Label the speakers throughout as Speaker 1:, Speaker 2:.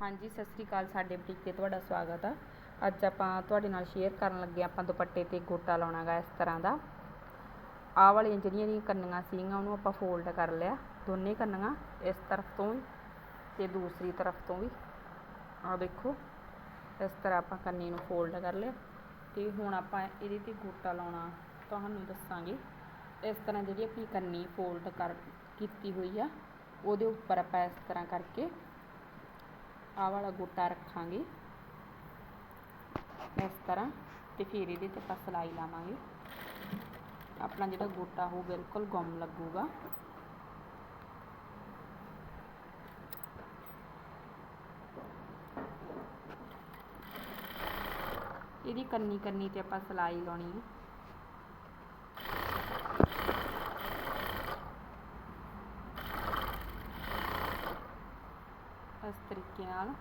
Speaker 1: ਹਾਂਜੀ, ਸਤਿ ਸ੍ਰੀ ਅਕਾਲ ਸਾਡੇ ਬੁਟੀਕ ਤੇ ਤੁਹਾਡਾ ਸਵਾਗਤ ਆ। ਅੱਜ ਆਪਾਂ ਤੁਹਾਡੇ ਨਾਲ ਸ਼ੇਅਰ ਕਰਨ ਲੱਗੇ ਆਪਾਂ ਦੁਪੱਟੇ ਤੇ ਗੋਟਾ ਲਾਉਣਾਗਾ ਇਸ ਤਰ੍ਹਾਂ ਦਾ। ਆਹ ਵਾਲੀਆਂ ਜਿਹੜੀਆਂ ਇਹਦੀਆਂ ਕੰਨੀਆਂ ਸੀਗੀਆਂ, ਉਹਨੂੰ ਆਪਾਂ ਫੋਲਡ ਕਰ ਲਿਆ। ਦੋਨੇ ਕੰਨੀਆਂ, ਇਸ ਤਰਫ ਤੋਂ ਵੀ ਤੇ ਦੂਸਰੀ ਤਰਫ ਤੋਂ ਵੀ। ਆਹ ਦੇਖੋ, ਇਸ ਤਰ੍ਹਾਂ ਆਪਾਂ ਕੰਨੀ ਨੂੰ ਫੋਲਡ ਕਰ ਲਿਆ। ਤੇ ਹੁਣ ਆਪਾਂ ਇਹਦੇ ਤੇ ਗੋਟਾ ਲਾਉਣਾ, ਤੁਹਾਨੂੰ ਦੱਸਾਂਗੇ। ਇਸ ਤਰ੍ਹਾਂ ਜਿਹੜੀ ਆਪਣੀ ਕੰਨੀ ਫੋਲਡ ਕਰ, ਕੀਤੀ ਹੋਈ ਆ, ਉਹਦੇ ਉੱਪਰ ਆਪਾਂ ਇਸ ਤਰ੍ਹਾਂ ਕਰਕੇ ਆਹ ਵਾਲਾ ਗੋਟਾ ਰੱਖਾਂਗੇ। ਇਸ ਤਰ੍ਹਾਂ ਤੇ ਫਿਰ ਇਹਦੇ ਤੇ ਆਪਾਂ ਸਲਾਈ ਲਾਵਾਂਗੇ। ਆਪਣਾ ਜਿਹੜਾ ਗੋਟਾ ਉਹ ਬਿਲਕੁਲ ਗੁੰਮ ਲੱਗੂਗਾ। ਇਹਦੀ ਕੰਨੀ ਕੰਨੀ ਤੇ ਆਪਾਂ ਸਲਾਈ ਲਾਉਣੀ ਹੈ। ਤਰੀਕੇ ਨਾਲ।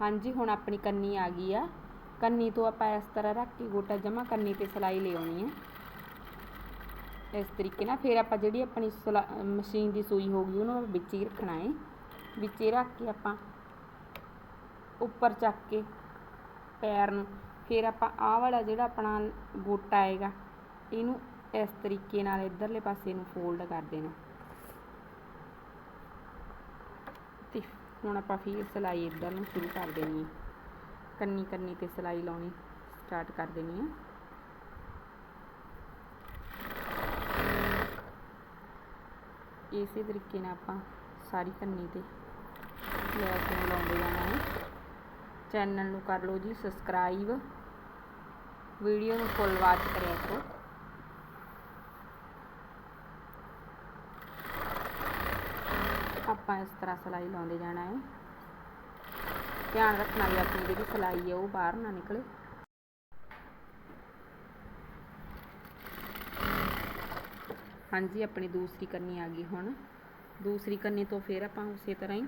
Speaker 1: ਹਾਂਜੀ, ਹੁਣ ਆਪਣੀ ਕੰਨੀ ਆ ਗਈ ਆ। ਕੰਨੀ ਤੋਂ ਆਪਾਂ ਇਸ ਤਰ੍ਹਾਂ ਰੱਖ ਕੇ ਗੋਟਾ ਜਮਾ ਕੰਨੀ ਤੇ ਸਲਾਈ ਲੈ ਆਉਣੀ ਹੈ ਇਸ ਤਰੀਕੇ ਨਾਲ ਫਿਰ ਆਪਾਂ ਜਿਹੜੀ ਆਪਣੀ ਸਲਾ, ਮਸ਼ੀਨ ਦੀ ਸੂਈ ਹੋਊਗੀ ਉਹਨੂੰ ਵਿੱਚ ਹੀ ਰੱਖਣਾ ਹੈ ਵਿੱਚ ਹੀ ਰੱਖ ਕੇ ਆਪਾਂ ਉੱਪਰ ਚੱਕ ਕੇ ਪੈਰ ਨੂੰ। ਫਿਰ ਆਪਾਂ ਆਹ ਵਾਲਾ ਜਿਹੜਾ ਆਪਣਾ ਗੋਟਾ ਆਏਗਾ, ਇਹਨੂੰ ਇਸ ਤਰੀਕੇ ਨਾਲ ਇਧਰਲੇ ਪਾਸੇ ਨੂੰ ਫੋਲਡ ਕਰ ਦੇਣਾ। ਤੇ ਹੁਣ ਆਪਾਂ ਫਿਰ ਸਿਲਾਈ ਇਧਰ ਨੂੰ ਸ਼ੁਰੂ ਕਰ ਦੇਣੀ ਹੈ। ਕੰਨੀ ਕੰਨੀ ਤੇ ਸਿਲਾਈ ਲਾਉਣੀ ਸਟਾਰਟ ਕਰ ਦੇਣੀ ਹੈ। ਇਸੇ ਤਰੀਕੇ ਨਾਲ ਆਪਾਂ ਸਾਰੀ ਕੰਨੀ ਤੇ ਲੈਸ ਨੂੰ ਲਾਉਂਦੇ ਜਾਣਾ ਹੈ। ਚੈਨਲ ਨੂੰ ਕਰ ਲਓ ਜੀ ਸਬਸਕ੍ਰਾਈਬ। ਵੀਡੀਓ ਨੂੰ ਫੁੱਲ ਵਾਚ ਕਰਿਆ ਕਰੋ। ਆਪਾਂ ਇਸ ਤਰ੍ਹਾਂ ਸਿਲਾਈ ਲਾਉਂਦੇ ਜਾਣਾ ਹੈ। ਧਿਆਨ ਰੱਖਣਾ ਵੀ ਆਪਣੀ ਜਿਹੜੀ ਸਿਲਾਈ ਹੈ ਉਹ ਬਾਹਰ ਨਾ ਨਿਕਲੇ। ਹਾਂਜੀ, ਆਪਣੀ ਦੂਸਰੀ ਕੰਨੀ ਆ ਗਈ ਹੁਣ। ਦੂਸਰੀ ਕੰਨੀ ਤੋਂ ਫਿਰ ਆਪਾਂ ਉਸੇ ਤਰ੍ਹਾਂ ਹੀ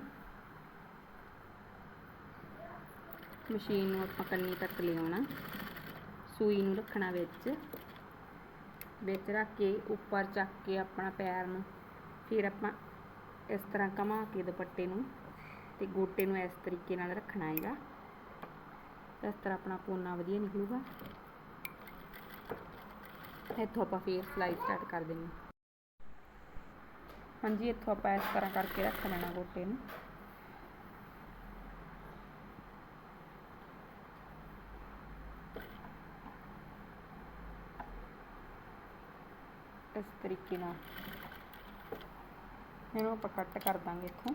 Speaker 1: ਮਸ਼ੀਨ ਨੂੰ ਆਪਾਂ ਕੰਨੀ ਤੱਕ ਲਿਆਉਣਾ। ਸੂਈ ਨੂੰ ਰੱਖਣਾ ਵਿੱਚ। ਵਿੱਚ ਰੱਖ ਕੇ ਉੱਪਰ ਚੱਕ ਕੇ ਆਪਣਾ ਪੈਰ ਨੂੰ ਫਿਰ ਆਪਾਂ ਇਸ ਤਰ੍ਹਾਂ ਘੁਮਾ ਕੇ ਦੁਪੱਟੇ ਨੂੰ ਤੇ ਗੋਟੇ ਨੂੰ ਇਸ ਤਰੀਕੇ ਨਾਲ ਰੱਖਣਾ ਹੈਗਾ। ਇਸ ਤਰ੍ਹਾਂ ਆਪਣਾ ਕੋਨਾ ਵਧੀਆ ਨਿਕਲੂਗਾ। ਇੱਥੋਂ ਆਪਾਂ ਫੇਰ ਸਲਾਈ ਸਟਾਰਟ ਕਰ ਦੇਣੀ ਹਾਂਜੀ, ਇੱਥੋਂ ਆਪਾਂ ਇਸ ਤਰ੍ਹਾਂ ਕਰਕੇ ਰੱਖ ਲੈਣਾ ਗੋਟੇ ਨੂੰ। ਇਸ ਤਰੀਕੇ ਨਾਲ। ਇਹਨੂੰ ਆਪਾਂ ਕੱਟ ਕਰ ਦਾਂਗੇ ਇੱਥੋਂ।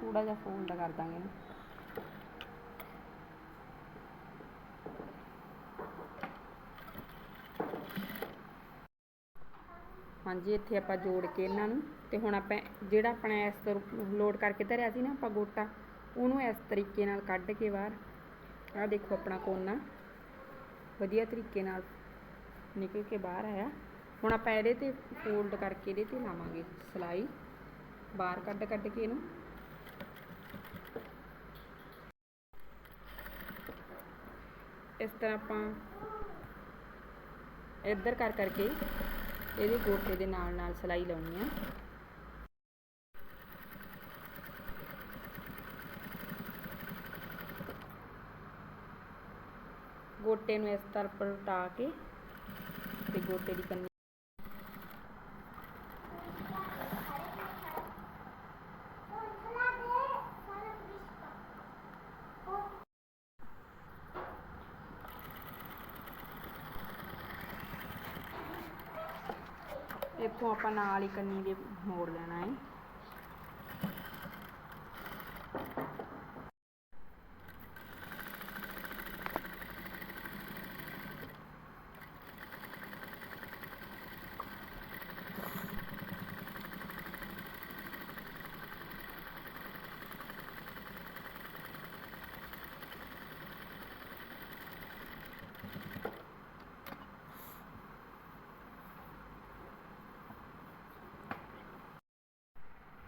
Speaker 1: ਥੋੜਾ ਜਿਹਾ ਫੋਲਡ ਕਰ ਦਾਂਗੇ ਇਹਨੂੰ। ਹਾਂਜੀ, ਇੱਥੇ ਆਪਾਂ ਜੋੜ ਕੇ ਇਹਨਾਂ ਨੂੰ ਤੇ ਹੁਣ ਆਪਾਂ ਜਿਹੜਾ ਆਪਣਾ ਇਸ ਤਰ੍ਹਾਂ ਲੋਡ ਕਰਕੇ ਧਰਿਆ ਸੀ ਨਾ ਆਪਾਂ ਗੋਟਾ, ਉਹਨੂੰ ਇਸ ਤਰੀਕੇ ਨਾਲ ਕੱਢ ਕੇ ਬਾਹਰ, ਆਹ ਦੇਖੋ ਆਪਣਾ ਕੋਨਾ। ਵਧੀਆ ਤਰੀਕੇ ਨਾਲ ਨਿਕਲ ਕੇ ਬਾਹਰ ਆਇਆ। ਹੁਣ ਆਪਾਂ ਇਹਦੇ ਤੇ ਫੋਲਡ ਕਰਕੇ ਇਹਦੇ ਤੇ ਲਾਵਾਂਗੇ ਸਲਾਈ। ਬਾਹਰ ਕੱਢ ਕੱਢ ਕੇ ਇਹਨੂੰ। ਇਸ ਤਰ੍ਹਾਂ ਆਪਾਂ ਇੱਧਰ ਕਰ ਕਰਕੇ ਇਹਦੇ ਗੋਟੇ ਦੇ ਨਾਲ ਨਾਲ ਸਲਾਈ ਲਾਉਣੀ ਆ। ਗੋਟੇ ਨੂੰ ਇਸ ਤਰ੍ਹਾਂ ਪਲਟਾ ਕੇ ਤੇ ਗੋਟੇ ਦੀ ਕੰਨੀ। ਇੱਥੋਂ ਆਪਾਂ ਨਾਲ ਹੀ ਕੰਨੀ ਦੇ ਮੋੜ ਲੈਣਾ ਹੈ।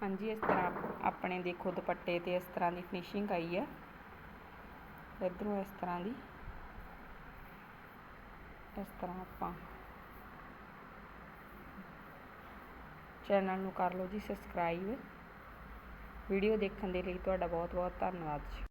Speaker 1: ਹਾਂਜੀ, ਇਸ ਤਰ੍ਹਾਂ ਆਪਣੇ ਦੇਖੋ ਦੁਪੱਟੇ ਤੇ ਇਸ ਤਰ੍ਹਾਂ ਦੀ ਫਿਨਿਸ਼ਿੰਗ ਆਈ ਹੈ ਇਧਰੋਂ ਇਸ ਤਰ੍ਹਾਂ ਦੀ। ਇਸ ਤਰ੍ਹਾਂ ਆਪਾਂ ਚੈਨਲ ਨੂੰ ਕਰ ਲਓ ਜੀ ਸਬਸਕ੍ਰਾਈਬ ਵੀਡੀਓ ਦੇਖਣ ਦੇ ਲਈ ਤੁਹਾਡਾ ਬਹੁਤ ਬਹੁਤ ਧੰਨਵਾਦ ਜੀ।